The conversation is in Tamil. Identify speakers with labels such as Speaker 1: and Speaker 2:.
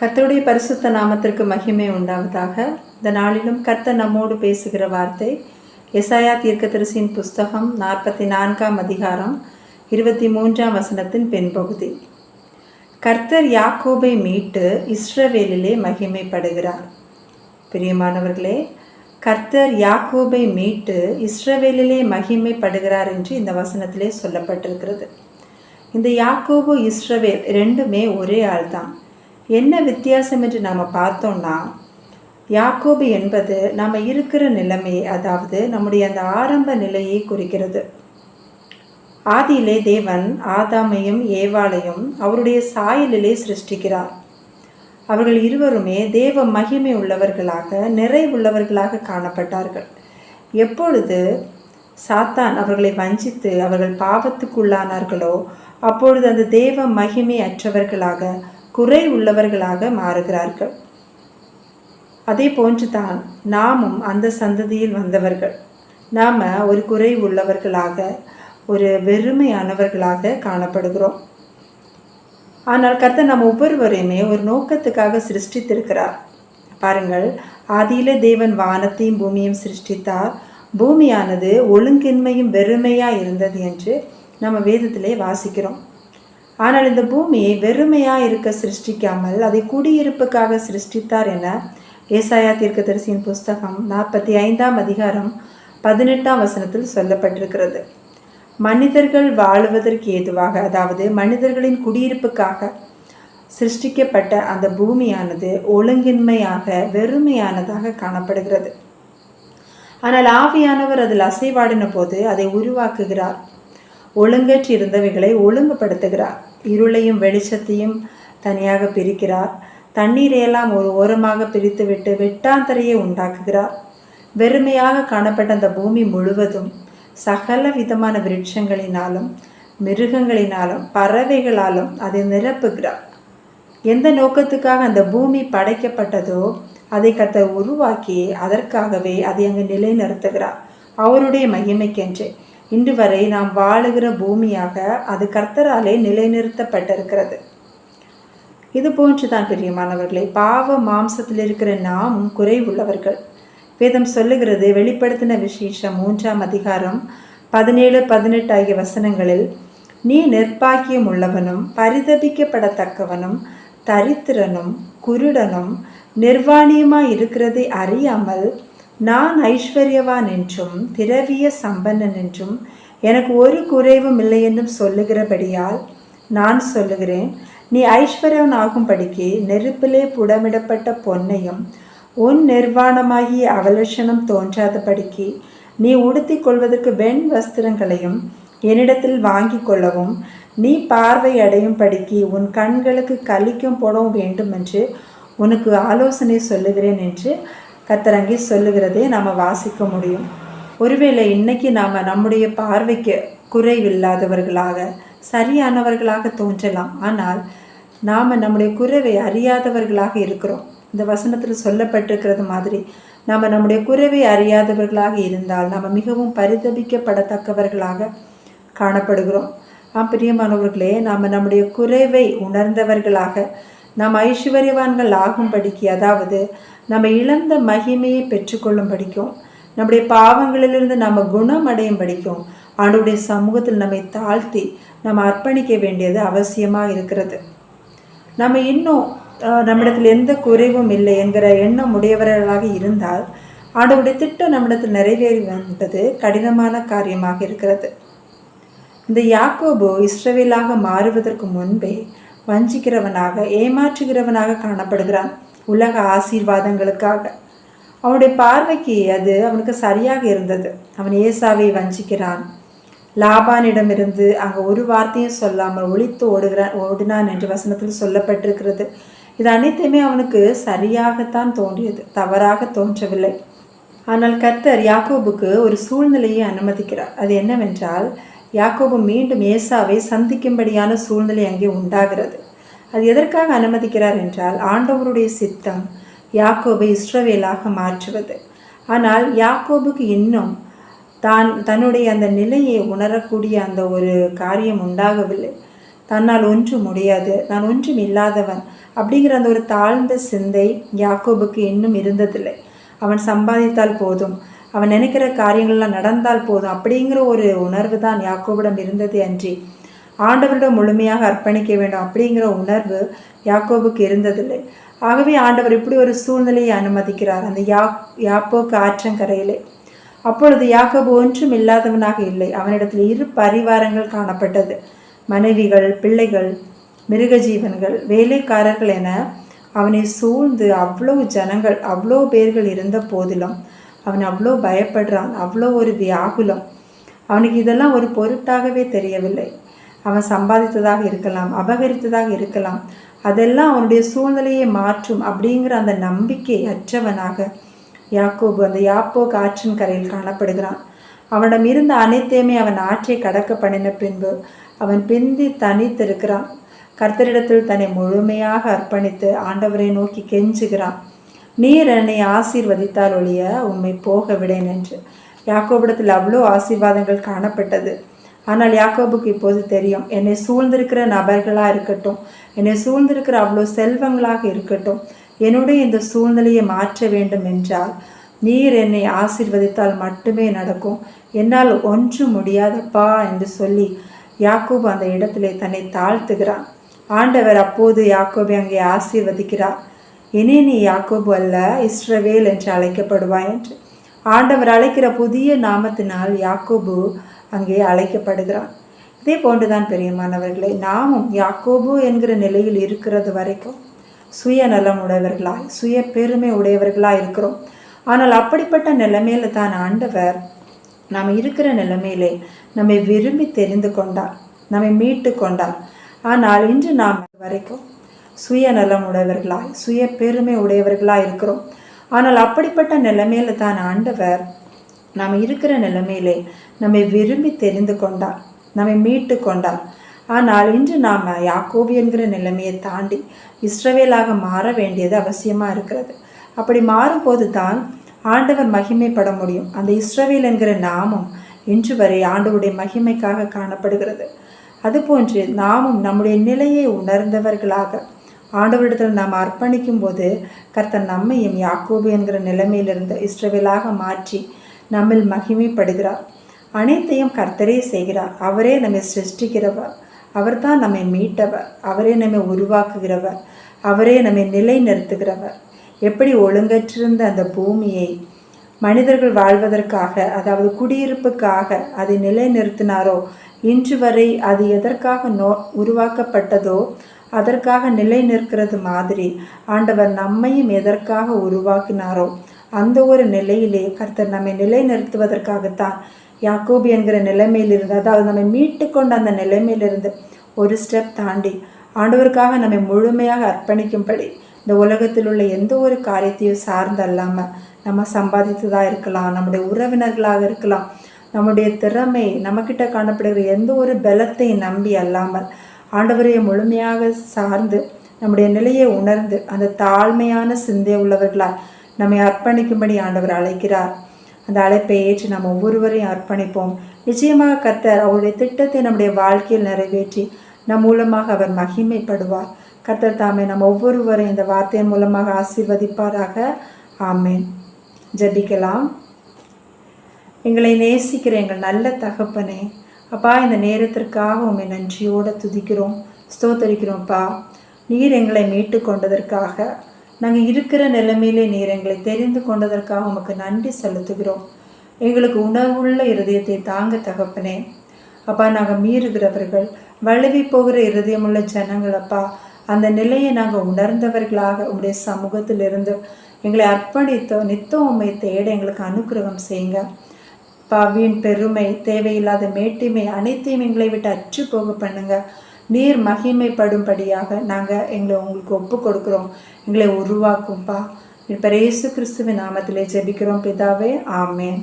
Speaker 1: கர்த்தருடைய பரிசுத்த நாமத்திற்கு மகிமை உண்டாவதாக. இந்த நாளிலும் கர்த்தர் நம்மோடு பேசுகிற வார்த்தை எசாயா தீர்க்கதரிசியின் புஸ்தகம் நாற்பத்தி நான்காம் அதிகாரம் இருபத்தி மூன்றாம் வசனத்தின் பெண்பகுதி கர்த்தர் யாக்கோபை மீட்டு இஸ்ரவேலிலே மகிமைப்படுகிறார். பிரியமானவர்களே கர்த்தர் யாக்கோபை மீட்டு இஸ்ரவேலிலே மகிமைப்படுகிறார் என்று இந்த வசனத்திலே சொல்லப்பட்டிருக்கிறது. இந்த யாக்கோபு இஸ்ரவேல் ரெண்டுமே ஒரே ஆள்தான். என்ன வித்தியாசம் என்று நாம் பார்த்தோம்னா யாக்கோபு என்பது நாம் இருக்கிற நிலைமை அதாவது நம்முடைய அந்த ஆரம்ப நிலையை குறிக்கிறது. ஆதியிலே தேவன் ஆதாமையும் ஏவாளையும் அவருடைய சாயலிலே சிருஷ்டிக்கிறார். அவர்கள் இருவருமே தேவ மகிமை உள்ளவர்களாக நிறைவுள்ளவர்களாக காணப்பட்டார்கள். எப்பொழுது சாத்தான் அவர்களை வஞ்சித்து அவர்கள் பாவத்துக்குள்ளானார்களோ அப்பொழுது அந்த தேவ மகிமை அற்றவர்களாக குறை உள்ளவர்களாக மாறுகிறார்கள். அதே போன்றுதான் நாமும் அந்த சந்ததியில் வந்தவர்கள். நாம் ஒரு குறை உள்ளவர்களாக ஒரு வெறுமையானவர்களாக காணப்படுகிறோம். ஆனால் கர்த்தர் நம்ம ஒவ்வொருவரையுமே ஒரு நோக்கத்துக்காக சிருஷ்டித்திருக்கிறார். பாருங்கள் ஆதியிலே தேவன் வானத்தையும் பூமியும் சிருஷ்டித்தார். பூமியானது ஒழுங்கின்மையும் வெறுமையாக இருந்தது என்று நம்ம வேதத்திலே வாசிக்கிறோம். ஆனால் இந்த பூமியை வெறுமையாக இருக்க சிருஷ்டிக்காமல் அதை குடியிருப்புக்காக சிருஷ்டித்தார் என ஏசாயா தீர்க்கதரிசியின் புஸ்தகம் நாற்பத்தி ஐந்தாம் அதிகாரம் பதினெட்டாம் வசனத்தில் சொல்லப்பட்டிருக்கிறது. மனிதர்கள் வாழுவதற்கு ஏதுவாக அதாவது மனிதர்களின் குடியிருப்புக்காக சிருஷ்டிக்கப்பட்ட அந்த பூமியானது ஒழுங்கின்மையாக வெறுமையானதாக காணப்படுகிறது. ஆனால் ஆவியானவர் அதில் அசைவாடின போது அதை உருவாக்குகிறார். ஒழுங்கற்றிருந்தவைகளை ஒழுங்குபடுத்துகிறார். இருளையும் வெளிச்சத்தையும் தனியாக பிரிக்கிறார். தண்ணீரையெல்லாம் ஒரு ஓரமாக பிரித்துவிட்டு வெட்டாந்தரையை உண்டாக்குகிறார். வெறுமையாக காணப்பட்ட அந்த பூமி முழுவதும் சகல விதமான விருட்சங்களினாலும் மிருகங்களினாலும் பறவைகளாலும் அதை நிரப்புகிறார். எந்த நோக்கத்துக்காக அந்த பூமி படைக்கப்பட்டதோ அதை கத்தர் உருவாக்கி அதற்காகவே அதை அங்கு நிலைநிறுத்துகிறார். அவருடைய மகிமைக்கென்றே. இன்று வரை நாம் வாழுகிற பூமியாக அது கர்த்தராலே நிலைநிறுத்தப்பட்டிருக்கிறது. இது போன்று தான் பிரியமானவர்களே பாவ மாம்சத்தில் இருக்கிற நாமும் குறைவுள்ளவர்கள். வேதம் சொல்லுகிறது வெளிப்படுத்தின விசேஷம் மூன்றாம் அதிகாரம் பதினேழு பதினெட்டு ஆகிய வசனங்களில் நீ நிர்பாக்கியம் உள்ளவனும் பரிதபிக்கப்படத்தக்கவனும் தரித்திரனும் குருடனும் நிர்வாணியுமாய் இருக்கிறதை அறியாமல் நான் ஐஸ்வர்யவான் என்றும் திரவிய சம்பன்னன் என்றும் எனக்கு ஒரு குறைவும் இல்லை என்றும் சொல்லுகிறபடியால் நான் சொல்லுகிறேன் நீ ஐஸ்வர்யவன் ஆகும்படிக்கு நெருப்பிலே புடமிடப்பட்ட பொன்னையும் உன் நிர்வாணமாகிய அவலட்சணம் தோன்றாதபடிக்கு நீ உடுத்தி கொள்வதற்கு வெண் வஸ்திரங்களையும் என்னிடத்தில் வாங்கி கொள்ளவும் நீ பார்வை அடையும் படிக்கு உன் கண்களுக்கு கலிக்கும் போடவும் வேண்டும் என்று உனக்கு ஆலோசனை சொல்லுகிறேன் என்று கத்தரங்கி சொல்லுகிறதே நாம் வாசிக்க முடியும். ஒருவேளை இன்னைக்கு நாம் நம்முடைய பார்வைக்கு குறைவில்லாதவர்களாக சரியானவர்களாக தோன்றலாம். ஆனால் நாம் நம்முடைய குறைவை அறியாதவர்களாக இருக்கிறோம். இந்த வசனத்தில் சொல்லப்பட்டிருக்கிறது மாதிரி நாம் நம்முடைய குறைவை அறியாதவர்களாக இருந்தால் நாம் மிகவும் பரிதபிக்கப்படத்தக்கவர்களாக காணப்படுகிறோம். ஆம் பிரியமானவர்களே நாம் நம்முடைய குறைவை உணர்ந்தவர்களாக நாம் ஐஸ்வர்யவான்கள் ஆகும்படிக்கு அதாவது நம்ம இழந்த மகிமையை பெற்றுக்கொள்ளும் படிக்கும். நம்முடைய பாவங்களிலிருந்து நம்ம குணம் அடையும் படிக்கும். ஆண்டுடைய சமூகத்தில் நம்மை தாழ்த்தி நம்ம அர்ப்பணிக்க வேண்டியது அவசியமாக இருக்கிறது. நம்ம இன்னும் நம்மிடத்தில் எந்த குறைவும் இல்லை என்கிற எண்ணம் உடையவர்களாக இருந்தால் ஆண்டவுடைய திட்டம் நம்மிடத்தில் நிறைவேறி வந்தது கடினமான காரியமாக இருக்கிறது. இந்த யாக்கோபு இஸ்ரவேலாக மாறுவதற்கு முன்பே வஞ்சிக்கிறவனாக ஏமாற்றுகிறவனாக காணப்படுகிறான். உலக ஆசீர்வாதங்களுக்காக. அவனுடைய பார்வைக்கு அது அவனுக்கு சரியாக இருந்தது. அவன் ஏசாவை வஞ்சிக்கிறான். லாபானிடமிருந்து அங்கே ஒரு வார்த்தையும் சொல்லாமல் ஒழித்து ஓடுகிறான் ஓடினான் என்று வசனத்தில் சொல்லப்பட்டிருக்கிறது. இது அனைத்தையுமே அவனுக்கு சரியாகத்தான் தோன்றியது. தவறாக தோன்றவில்லை. ஆனால் கர்த்தர் யாக்கோபுக்கு ஒரு சூழ்நிலையை அனுமதிக்கிறார். அது என்னவென்றால் யாக்கோபு மீண்டும் ஏசாவை சந்திக்கும்படியான சூழ்நிலை அங்கே உண்டாகிறது. அது எதற்காக அனுமதிக்கிறார் என்றால் ஆண்டவருடைய சித்தம் யாக்கோபை இஸ்ரவேலாக மாற்றுவது. ஆனால் யாக்கோபுக்கு இன்னும் தான் தன்னுடைய அந்த நிலையை உணரக்கூடிய அந்த ஒரு காரியம் உண்டாகவில்லை. தன்னால் ஒன்றும் முடியாது நான் ஒன்றும் இல்லாதவன் அப்படிங்கிற அந்த ஒரு தாழ்ந்த சிந்தை யாக்கோபுக்கு இன்னும் இருந்ததில்லை. அவன் சம்பாதித்தால் போதும் அவன் நினைக்கிற காரியங்கள்லாம் நடந்தால் போதும் அப்படிங்கிற ஒரு உணர்வு தான் யாக்கோபிடம் இருந்தது அன்றி ஆண்டவரிடம் முழுமையாக அர்ப்பணிக்க வேண்டும் அப்படிங்கிற உணர்வு யாக்கோபுக்கு இருந்ததில்லை. ஆகவே ஆண்டவர் இப்படி ஒரு சூழ்நிலையை அனுமதிக்கிறார் அந்த யா யாப்போக்கு ஆற்றங்கரையிலே. அப்பொழுது யாக்கோபு ஒன்றும் இல்லாதவனாக இல்லை. அவனிடத்தில் இரு பரிவாரங்கள் காணப்பட்டது. மனைவிகள் பிள்ளைகள் மிருக ஜீவன்கள் வேலைக்காரர்கள் என அவனை சூழ்ந்து அவ்வளவு ஜனங்கள் அவ்வளோ பேர்கள் இருந்த போதிலும் அவன் அவ்வளோ பயப்படுறான் அவ்வளோ ஒரு வியாகுலம். அவனுக்கு இதெல்லாம் ஒரு பொருட்டாகவே தெரியவில்லை. அவன் சம்பாதித்ததாக இருக்கலாம் அபகரித்ததாக இருக்கலாம். அதெல்லாம் அவனுடைய சூழ்நிலையை மாற்றும் அப்படிங்கிற அந்த நம்பிக்கை அற்றவனாக யாக்கோபு அந்த யாப்போக்கு ஆற்றின் கரையில் காணப்படுகிறான். அவனிடம் இருந்த அனைத்தையுமே அவன் ஆற்றை கடக்க பண்ணின பின்பு அவன் பிந்தி தனித்திருக்கிறான். கர்த்தரிடத்தில் தன்னை முழுமையாக அர்ப்பணித்து ஆண்டவரை நோக்கி கெஞ்சுகிறான். நீர் என்னை ஆசீர்வதித்தால் ஒழிய உண்மை போக விடேன் என்று. யாக்கோபிடத்தில் அவ்வளோ ஆசீர்வாதங்கள் காணப்பட்டது. ஆனால் யாக்கோபுக்கு இப்போது தெரியும் என்னை சூழ்ந்திருக்கிற நபர்களாக இருக்கட்டும் என்னை சூழ்ந்திருக்கிற அவ்வளோ செல்வங்களாக இருக்கட்டும் என்னுடைய இந்த சூழ்நிலையை மாற்ற வேண்டும் என்றால் நீர் என்னை ஆசீர்வதித்தால் மட்டுமே நடக்கும். என்னால் ஒன்று முடியாதப்பா என்று சொல்லி யாக்கோபு அந்த இடத்திலே தன்னை தாழ்த்துகிறான். ஆண்டவர் அப்போது யாக்கோபை அங்கே ஆசீர்வதிக்கிறார். இனி நீ யாக்கோபு அல்ல இஸ்ரவேல் என்று அழைக்கப்படுவாய் என்று. ஆண்டவர் அழைக்கிற புதிய நாமத்தினால் யாக்கோபு அங்கே அழைக்கப்படுகிறான். இதே போன்றுதான் பெரியமானவர்களே நாமும் யாக்கோபு என்கிற நிலையில் இருக்கிறது வரைக்கும் சுயநலம் உடையவர்களாய் சுய பெருமை உடையவர்களாக இருக்கிறோம். ஆனால் அப்படிப்பட்ட நிலைமையில தான் ஆண்டவர் நாம் இருக்கிற நிலைமையிலே நம்மை விரும்பி தெரிந்து கொண்டார் நம்மை மீட்டு கொண்டார். ஆனால் இன்று நாம் வரைக்கும் சுயநலம் உடையவர்களாய் சுய பெருமை உடையவர்களாக இருக்கிறோம். ஆனால் அப்படிப்பட்ட நிலைமையில தான் ஆண்டவர் நாம் இருக்கிற நிலைமையிலே நம்மை விரும்பி தெரிந்து கொண்டார் நம்மை மீட்டு கொண்டார் ஆனால் இன்று நாம் யாக்கோபி என்கிற நிலைமையை தாண்டி இஸ்ரவேலாக மாற வேண்டியது அவசியமாக இருக்கிறது. அப்படி மாறும்போது தான் ஆண்டவர் மகிமைப்பட முடியும். அந்த இஸ்ரவேல் என்கிற நாமம் இன்று வரை ஆண்டவருடைய மகிமைக்காக காணப்படுகிறது. அதுபோன்று நாமும் நம்முடைய நிலையை உணர்ந்தவர்களாக ஆண்டவரிடத்தில் நாம் அர்ப்பணிக்கும் போது கர்த்தர் நம்மையும் யாக்கோபு என்கிற நிலைமையிலிருந்து இஸ்ரவேலாக மாற்றி நம்மில் மகிமைப்படுகிறார். அனைத்தையும் கர்த்தரே செய்கிறார். அவரே நம்மை சிருஷ்டிக்கிறவர். அவர்தான் நம்மை மீட்டவர். அவரே நம்மை உருவாக்குகிறவர். அவரே நம்மை நிலை நிறுத்துகிறவர் எப்படி ஒழுங்கற்றிருந்த அந்த பூமியை மனிதர்கள் வாழ்வதற்காக அதாவது குடியிருப்புக்காக அதை நிலைநிறுத்தினாரோ இன்று வரை அது எதற்காக நோ உருவாக்கப்பட்டதோ அதற்காக நிலை நிற்கிறது மாதிரி ஆண்டவர் நம்மையும் எதற்காக உருவாக்கினாரோ அந்த ஒரு நிலையிலே கர்த்தர் நம்மை நிலைநிறுத்துவதற்காகத்தான் யாக்கூபி என்கிற நிலைமையிலிருந்து அதாவது நம்மை மீட்டு கொண்ட அந்த நிலைமையிலிருந்து ஒரு ஸ்டெப் தாண்டி ஆண்டவருக்காக நம்மை முழுமையாக அர்ப்பணிக்கும்படி இந்த உலகத்தில் உள்ள எந்த ஒரு காரியத்தையும் சார்ந்து அல்லாமல் நம்ம சம்பாதித்ததாக இருக்கலாம் நம்முடைய உறவினர்களாக இருக்கலாம் நம்முடைய திறமை நம்மக்கிட்ட காணப்படுகிற எந்த ஒரு பலத்தை நம்பி அல்லாமல் ஆண்டவரையை முழுமையாக சார்ந்து நம்முடைய நிலையை உணர்ந்து அந்த தாழ்மையான சிந்தை உள்ளவர்களால் நம்மை அர்ப்பணிக்கும்படி ஆண்டவர் அழைக்கிறார். அந்த அழைப்பை ஏற்று நாம் ஒவ்வொருவரையும் அர்ப்பணிப்போம். நிச்சயமாக கர்த்தர் அவருடைய திட்டத்தை நம்முடைய வாழ்க்கையில் நிறைவேற்றி நம் மூலமாக அவர் மகிமைப்படுவார். கர்த்தர் தாமே நம் ஒவ்வொருவரையும் இந்த வார்த்தையின் மூலமாக ஆசீர்வதிப்பாராக. ஆமேன். ஜபிக்கலாம். எங்களை நேசிக்கிற எங்கள் நல்ல தகப்பனே அப்பா இந்த நேரத்திற்காக உண்மை நன்றியோடு துதிக்கிறோம் ஸ்தோத்தரிக்கிறோம்ப்பா நீர் எங்களை மீட்டு கொண்டதற்காக நாங்கள் இருக்கிற நிலைமையிலே நீர் எங்களை தெரிந்து கொண்டதற்காக உமக்கு நன்றி செலுத்துகிறோம். எங்களுக்கு உணவுள்ள இருதயத்தை தாங்க தகப்பனே. அப்பா நாங்கள் மீறுகிறவர்கள் வழுவி போகிற இருதயமுள்ள ஜனங்கள் அப்பா அந்த நிலையை நாங்கள் உணர்ந்தவர்களாக உங்களுடைய சமூகத்திலிருந்து எங்களை அர்ப்பணித்தோ நித்தம் உண்மை தேட எங்களுக்கு அனுகிரகம் செய்யுங்க. பாவியின் பெருமை தேவையில்லாத மேட்டிமை அனைத்தையும் எங்களை விட்டு அற்று போக பண்ணுங்க. நீர் மகிமைப்படும்படியாக நாங்கள் எங்களை உங்களுக்கு ஒப்பு கொடுக்குறோம் எங்களை உருவாக்கும்பா. இப்போ இயேசு கிறிஸ்துவின் நாமத்திலே ஜெபிக்கிறோம். பிதாவே ஆமேன்.